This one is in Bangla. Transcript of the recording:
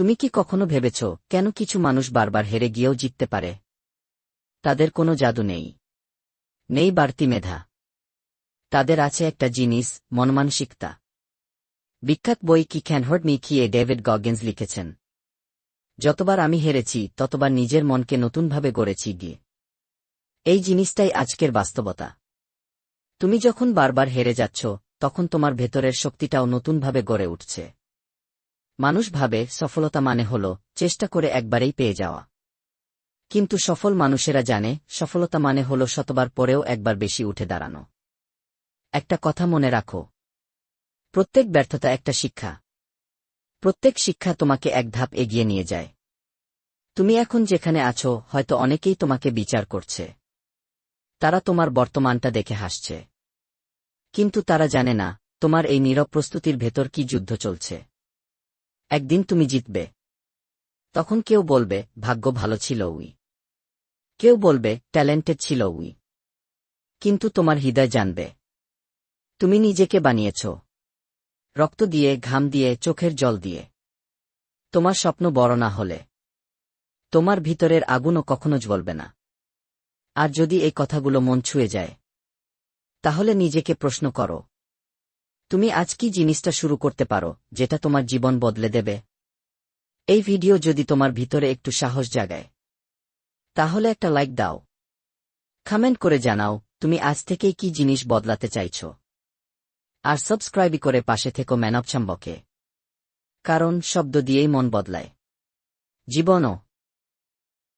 তুমি কি কখনো ভেবেছ, কেন কিছু মানুষ বারবার হেরে গিয়েও জিততে পারে? তাদের কোনো জাদু নেই। নেই বাড়তি মেধা। তাদের আছে একটা জিনিস, মনমানসিকতা। বিখ্যাত বই কি ক্যান হর্ট মি কি ডেভিড গগেন্স লিখেছেন। যতবার আমি হেরেছি, ততবার নিজের মনকে নতুনভাবে গড়েছি গিয়ে। এই জিনিসটাই আজকের বাস্তবতা। তুমি যখন বারবার হেরে যাচ্ছ, তখন তোমার ভেতরের শক্তিটাও নতুনভাবে গড়ে উঠছে। মানুষ ভাবে সফলতা মানে হল চেষ্টা করে একবারেই পেয়ে যাওয়া। কিন্তু সফল মানুষেরা জানে, সফলতা মানে হল শতবার পরেও একবার বেশি উঠে দাঁড়ানো। একটা কথা মনে রাখো। প্রত্যেক ব্যর্থতা একটা শিক্ষা। প্রত্যেক শিক্ষা তোমাকে এক ধাপ এগিয়ে নিয়ে যায়। তুমি এখন যেখানে আছো, হয়তো অনেকেই তোমাকে বিচার করছে। তারা তোমার বর্তমানটা দেখে হাসছে। কিন্তু তারা জানে না, তোমার এই নীরব প্রস্তুতির ভেতর কি যুদ্ধ চলছে। একদিন তুমি জিতবে। তখন কেউ বলবে, ভাগ্য ভালো ছিল উই। কেউ বলবে, ট্যালেন্টেড ছিল উই। কিন্তু তোমার হৃদয় জানবে। তুমি নিজেকে বানিয়েছ। রক্ত দিয়ে, ঘাম দিয়ে, চোখের জল দিয়ে। তোমার স্বপ্ন বড় না হলে। তোমার ভিতরের আগুনও কখনো জ্বলবে না। আর যদি এই কথাগুলো মন ছুঁয়ে যায়, তাহলে নিজেকে প্রশ্ন করো তুমি আজ কি জিনিসটা শুরু করতে পারো, যেটা তোমার জীবন বদলে দেবে? এই ভিডিও যদি তোমার ভিতরে একটু সাহস জাগায়, তাহলে একটা লাইক দাও। কমেন্ট করে জানাও, তুমি আজ থেকেই কি জিনিস বদলাতে চাইছ? আর সাবস্ক্রাইবই করে পাশে থেকো ম্যানবছাম্বকে কারণ শব্দ দিয়েই মন বদলায়। জীবনও